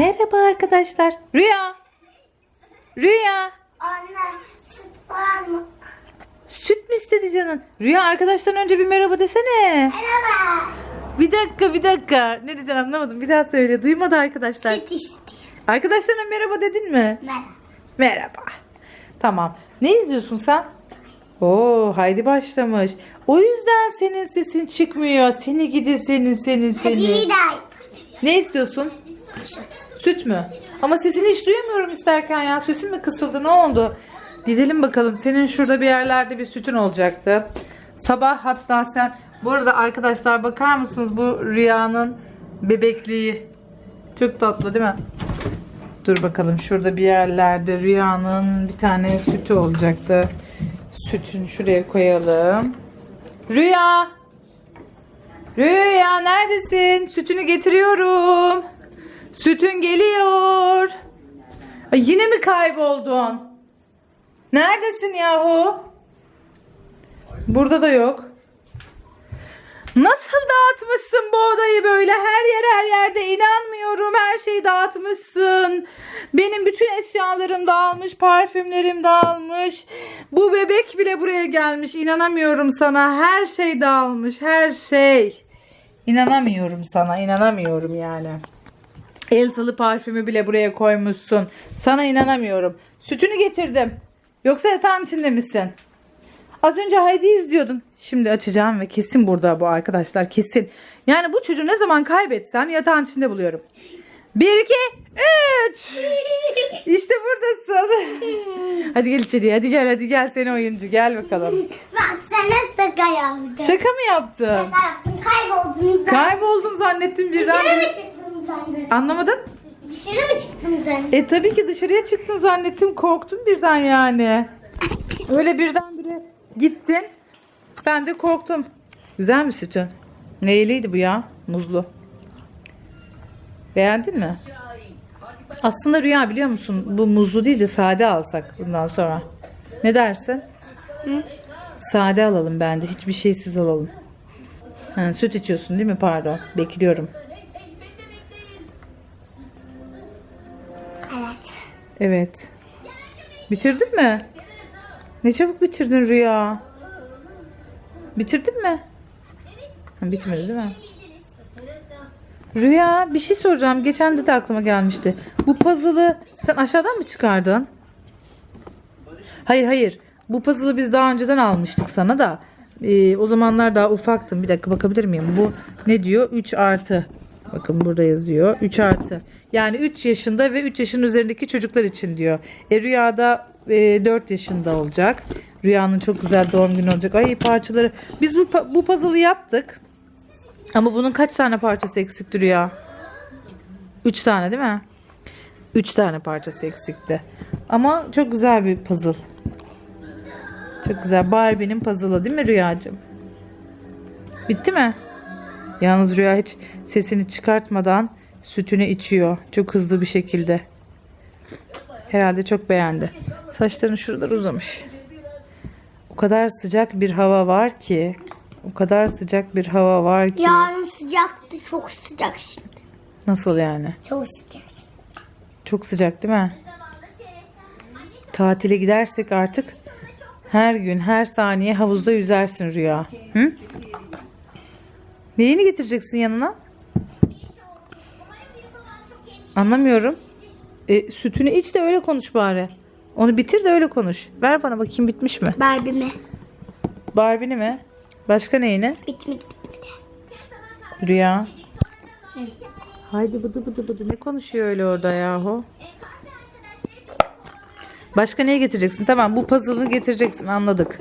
Merhaba arkadaşlar. Rüya. Rüya. Anne süt var mı? Süt mü istedi canın? Rüya arkadaşların önce bir merhaba desene. Merhaba. Bir dakika bir dakika. Ne dedin anlamadım. Bir daha söyle. Duymadı arkadaşlar. Süt istiyor. Arkadaşlarına merhaba dedin mi? Merhaba. Merhaba. Tamam. Ne izliyorsun sen? Oo, Haydi başlamış. O yüzden senin sesin çıkmıyor. Seni gidi senin senin Hadi seni. bir daha yap. Ne istiyorsun? Süt mü? Ama sesini hiç duyamıyorum isterken ya. Sesin mi kısıldı? Ne oldu? Gidelim bakalım. Senin şurada bir yerlerde bir sütün olacaktı. Sabah hatta sen... Bu arada arkadaşlar bakar mısınız bu Rüya'nın bebekliği? Çok tatlı değil mi? Dur bakalım şurada bir yerlerde Rüya'nın bir tane sütü olacaktı. Sütünü şuraya koyalım. Rüya! Rüya neredesin? Sütünü getiriyorum. Sütün geliyor. Ay, yine mi kayboldun? Neredesin yahu? Burada da yok. Nasıl dağıtmışsın bu odayı böyle her yer her yerde inanmıyorum her şeyi dağıtmışsın. Benim bütün eşyalarım dağılmış parfümlerim dağılmış. Bu bebek bile buraya gelmiş inanamıyorum sana her şey dağılmış her şey. İnanamıyorum sana inanamıyorum yani. Elsa'lı parfümü bile buraya koymuşsun. Sana inanamıyorum. Sütünü getirdim. Yoksa yatağın içinde misin? Az önce Haydi izliyordun. Şimdi açacağım ve kesin burada bu arkadaşlar kesin. Yani bu çocuğu ne zaman kaybetsem yatağın içinde buluyorum. 1 2 3 İşte buradasın. hadi gel içeriye. Hadi gel hadi gel seni oyuncu gel bakalım. Ben sana şaka yaptım. Şaka mı yaptın? Şaka yaptım. Kayboldun sen. Kayboldun zannettim birden. Dışarı sen? Anlamadım. Dışarı mı çıktın sen? E tabii ki dışarıya çıktın zannettim. Korktum birden yani. Öyle birdenbire gittin. Ben de korktum. Güzel mi sütün? Neyliydi bu ya? Muzlu. Beğendin mi? Aslında Rüya biliyor musun? Bu muzlu değil de sade alsak bundan sonra. Ne dersin? Sade alalım bence. Hiçbir şeysiz alalım. Ha, süt içiyorsun değil mi? Pardon. Bekliyorum. Evet. Bitirdin mi? Ne çabuk bitirdin Rüya. Bitirdin mi? Ha, bitmedi değil mi? Rüya bir şey soracağım. Geçen de, de aklıma gelmişti. Bu puzzle'ı sen aşağıdan mı çıkardın? Hayır hayır. Bu puzzle'ı biz daha önceden almıştık sana da. Ee, o zamanlar daha ufaktım. Bir dakika bakabilir miyim? Bu ne diyor? 3 artı. Bakın burada yazıyor. 3 artı. Yani 3 yaşında ve 3 yaşın üzerindeki çocuklar için diyor. E, rüyada e, 4 yaşında olacak. Rüyanın çok güzel doğum günü olacak. Ay parçaları. Biz bu, bu puzzle'ı yaptık. Ama bunun kaç tane parçası eksikti Rüya? 3 tane değil mi? 3 tane parçası eksikti. Ama çok güzel bir puzzle. Çok güzel. Barbie'nin puzzle'ı değil mi Rüyacığım? Bitti mi? Yalnız Rüya hiç sesini çıkartmadan sütünü içiyor. Çok hızlı bir şekilde. Herhalde çok beğendi. Saçların şuralar uzamış. O kadar sıcak bir hava var ki. O kadar sıcak bir hava var ki. Yarın sıcaktı. Çok sıcak şimdi. Nasıl yani? Çok sıcak. Çok sıcak değil mi? Tatile gidersek artık her gün her saniye havuzda yüzersin Rüya. Hı? Neyini getireceksin yanına? Anlamıyorum. E, sütünü iç de öyle konuş bari. Onu bitir de öyle konuş. Ver bana bakayım bitmiş mi? Barbie mi? Barbie'ni mi? Başka neyini? Bitmedi. Rüya. Haydi bıdı bıdı bıdı. Ne konuşuyor öyle orada yahu? Başka neye getireceksin? Tamam bu puzzle'ı getireceksin anladık.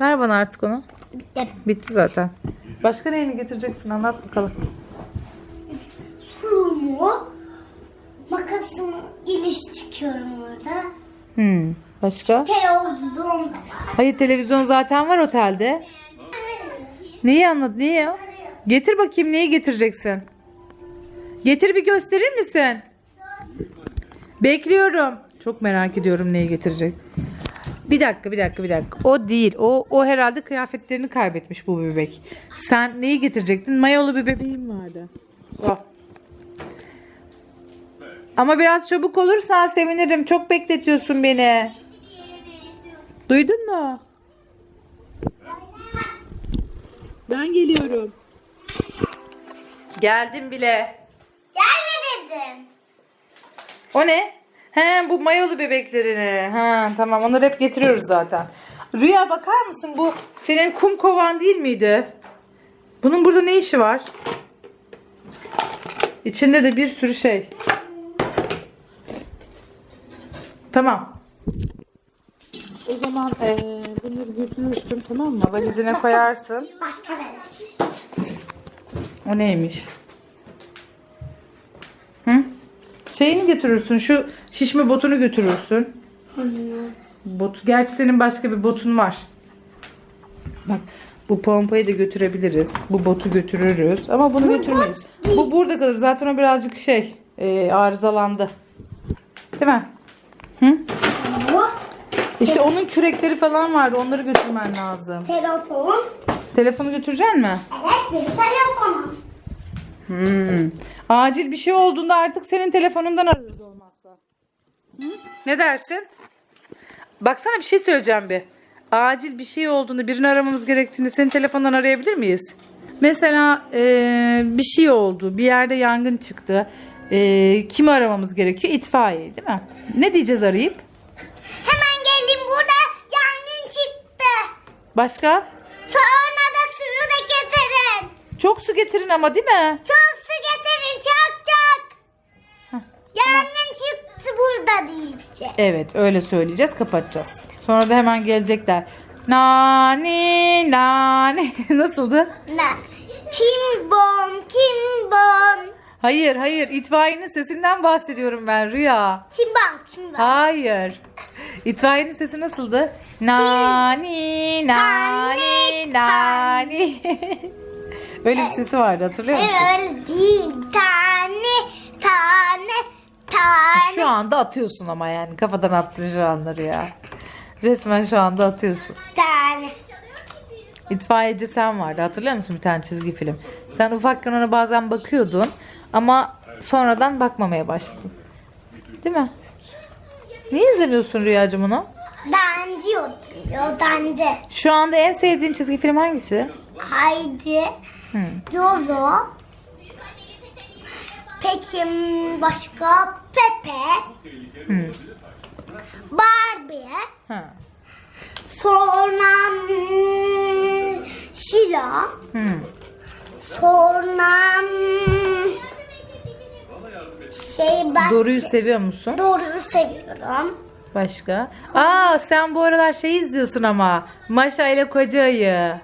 Ver bana artık onu. Bitti. Bitti zaten. Başka neyini getireceksin anlat bakalım. Sulumu. Makasımı iliş çıkıyorum orada. Hmm. Başka? Televizyon. Hayır televizyon zaten var otelde. Neyi anlat? Neyi? Getir bakayım neyi getireceksin? Getir bir gösterir misin? Bekliyorum. Çok merak ediyorum neyi getirecek. Bir dakika, bir dakika, bir dakika. O değil. O o herhalde kıyafetlerini kaybetmiş bu bebek. Sen neyi getirecektin? Mayolu bir bebeğim vardı. Oh. Ama biraz çabuk olursan sevinirim. Çok bekletiyorsun beni. Duydun mu? Ben geliyorum. Geldim bile. Gelme dedim. O ne? He bu mayolu bebeklerini. Ha tamam onları hep getiriyoruz zaten. Rüya bakar mısın bu senin kum kovan değil miydi? Bunun burada ne işi var? İçinde de bir sürü şey. Tamam. O zaman eee, bunları götürürsün tamam mı? Valizine koyarsın. Başka. O neymiş? Hı? Şeyini götürürsün. Şu şişme botunu götürürsün. Bot. Gerçi senin başka bir botun var. Bak bu pompayı da götürebiliriz. Bu botu götürürüz. Ama bunu götürmeyiz. Bu burada kalır. Zaten o birazcık şey e, arızalandı. Değil mi? Hı? İşte onun kürekleri falan vardı. Onları götürmen lazım. telefon. Telefonu götürecek mi? Evet benim telefonum. Hmm. Acil bir şey olduğunda artık senin telefonundan ararız olmazsa. Hı? Ne dersin? Baksana bir şey söyleyeceğim bir. Acil bir şey olduğunda birini aramamız gerektiğinde senin telefondan arayabilir miyiz? Mesela eee, bir şey oldu. Bir yerde yangın çıktı. Eee, kimi aramamız gerekiyor? İtfaiye değil mi? Ne diyeceğiz arayıp? Hemen gelin burada yangın çıktı. Başka? Sonra da suyu da getirin. Çok su getirin ama değil mi? Çok su getirin çok çok. Heh, Yangın çıktı burada diyeceğim. Evet öyle söyleyeceğiz kapatacağız. Sonra da hemen gelecekler. Nani nani. Nasıldı? Ne? Kim bom kim bom. Hayır hayır itfaiyenin sesinden bahsediyorum ben Rüya. Kim bom kim bom. Hayır. İtfaiyenin sesi nasıldı? Nani nani nani. öyle bir sesi vardı hatırlıyor musun? Hayır öyle değil. Tane tane tane. Şu anda atıyorsun ama yani kafadan attın şu anları ya. Resmen şu anda atıyorsun. Tane. İtfaiyeci sen vardı hatırlıyor musun bir tane çizgi film? Sen ufakken ona bazen bakıyordun ama sonradan bakmamaya başladın. Değil mi? Niye izlemiyorsun Rüyacığım onu? Dancı diyor dancı. Şu anda en sevdiğin çizgi film hangisi? Haydi. Hı. Jozo. Peki başka Pepe. Hı. Barbie. Ha. Sonra hmm, Şila. Hı. Sonra hmm, şey ben Doru'yu seviyor musun? Doğruyu seviyorum. Başka? Aa sen bu aralar şey izliyorsun ama. Maşa ile Koca Ayı.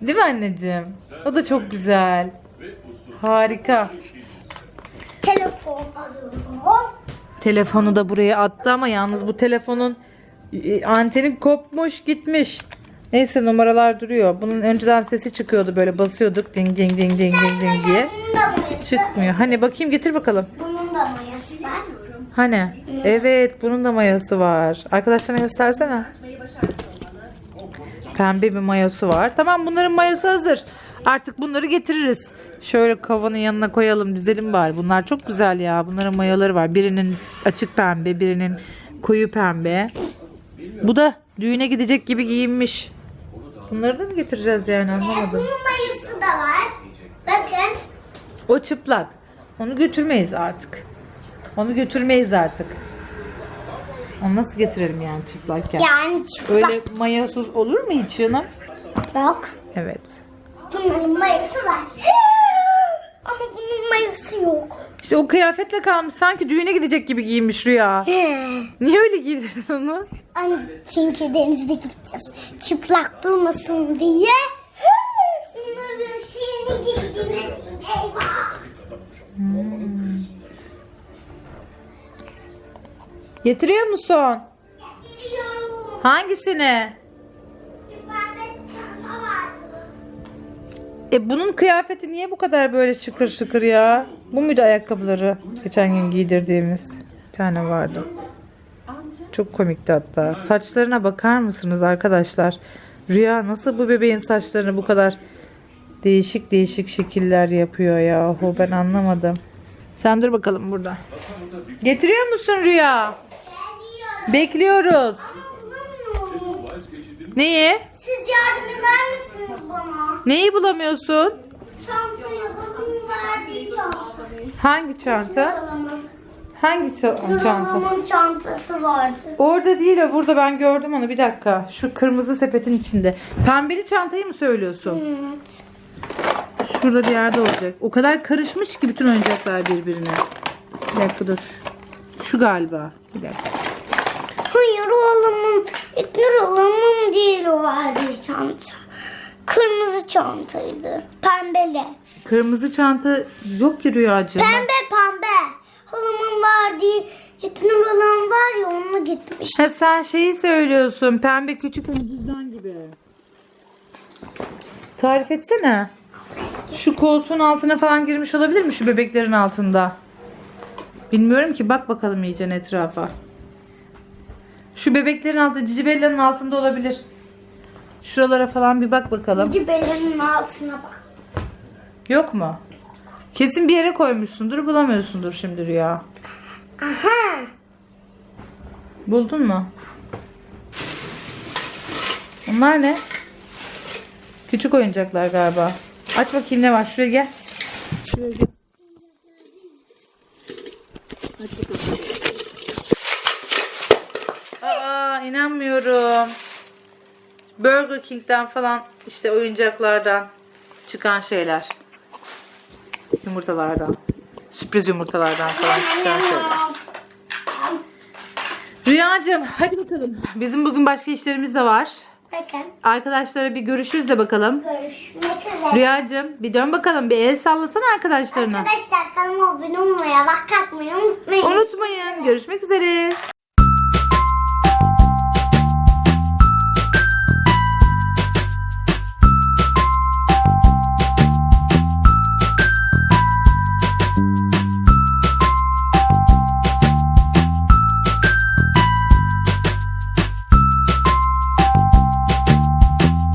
Değil mi anneciğim? O da çok güzel. Harika. Telefon alıyorum. Telefonu da buraya attı ama yalnız bu telefonun e, anteni kopmuş gitmiş. Neyse numaralar duruyor. Bunun önceden sesi çıkıyordu böyle basıyorduk ding ding ding ding ding ding diye. Çıkmıyor. Hani bakayım getir bakalım. Bunun da mayası var. Hani? Evet bunun da mayası var. Arkadaşlarına göstersene. Pembe bir mayası var. Tamam bunların mayası hazır. Artık bunları getiririz. Şöyle kovanın yanına koyalım dizelim bari. Bunlar çok güzel ya. Bunların mayaları var. Birinin açık pembe, birinin koyu pembe. Bu da düğüne gidecek gibi giyinmiş. Bunları da mı getireceğiz yani anlamadım. Bunun mayası da var. Bakın. O çıplak. Onu götürmeyiz artık. Onu götürmeyiz artık. Onu nasıl getirelim yani çıplakken? Yani çıplak. Öyle mayasız olur mu hiç canım? Yok. Evet. Bunların mayası var. Ama bunun mayası yok. İşte o kıyafetle kalmış. Sanki düğüne gidecek gibi giyinmiş Rüya. Niye öyle giydirdin onu? Anne çünkü denizde gideceğiz. Çıplak durmasın diye. Bunların şeyini giydiniz. Eyvah. Getiriyor musun? Gidiyorum. Hangisini? E bunun kıyafeti niye bu kadar böyle şıkır şıkır ya? Bu muydu ayakkabıları? Geçen gün giydirdiğimiz. Bir tane vardı. Çok komikti hatta. Saçlarına bakar mısınız arkadaşlar? Rüya nasıl bu bebeğin saçlarını bu kadar değişik değişik şekiller yapıyor yahu ben anlamadım. Sen dur bakalım burada. Getiriyor musun Rüya? Bekliyoruz. Neyi? Siz yardım eder misiniz bana? Neyi bulamıyorsun? Çantayı halamın verdiği çantayı. Hangi çanta? Hangi ça- çanta? Halamın çantası vardı. Orada değil o burada ben gördüm onu bir dakika. Şu kırmızı sepetin içinde. Pembeli çantayı mı söylüyorsun? Evet. Şurada bir yerde olacak. O kadar karışmış ki bütün oyuncaklar birbirine. Bir dakika dur. Şu galiba. Bir dakika. Hayır o halamın, İknur halamın değil o verdiği çanta. Kırmızı çantaydı. Pembeli. Kırmızı çanta yok ki Rüyacığım. Pembe pembe. Halamın verdiği İknur halam var ya onunla gitmiş. Ha, sen şeyi söylüyorsun. Pembe küçük bir cüzdan gibi. Tarif etsene. Şu koltuğun altına falan girmiş olabilir mi şu bebeklerin altında? Bilmiyorum ki bak bakalım iyice etrafa. Şu bebeklerin altında Cicibella'nın altında olabilir. Şuralara falan bir bak bakalım. Cici belinin altına bak. Yok mu? Kesin bir yere koymuşsundur bulamıyorsundur şimdi Rüya. Aha. Buldun mu? Bunlar ne? Küçük oyuncaklar galiba. Aç bakayım ne var. Şuraya gel. Şuraya gel. Aç bakalım. Aa inanmıyorum. Burger King'den falan işte oyuncaklardan çıkan şeyler. Yumurtalardan. Sürpriz yumurtalardan falan çıkan şeyler. Rüyacığım hadi bakalım. Bizim bugün başka işlerimiz de var. Bakın. Arkadaşlara bir görüşürüz de bakalım. Görüşmek üzere. Rüyacığım bir dön bakalım bir el sallasana arkadaşlarına. Arkadaşlar kanalıma abone olmayı, like atmayı unutmayın. Unutmayın. Görüşmek üzere.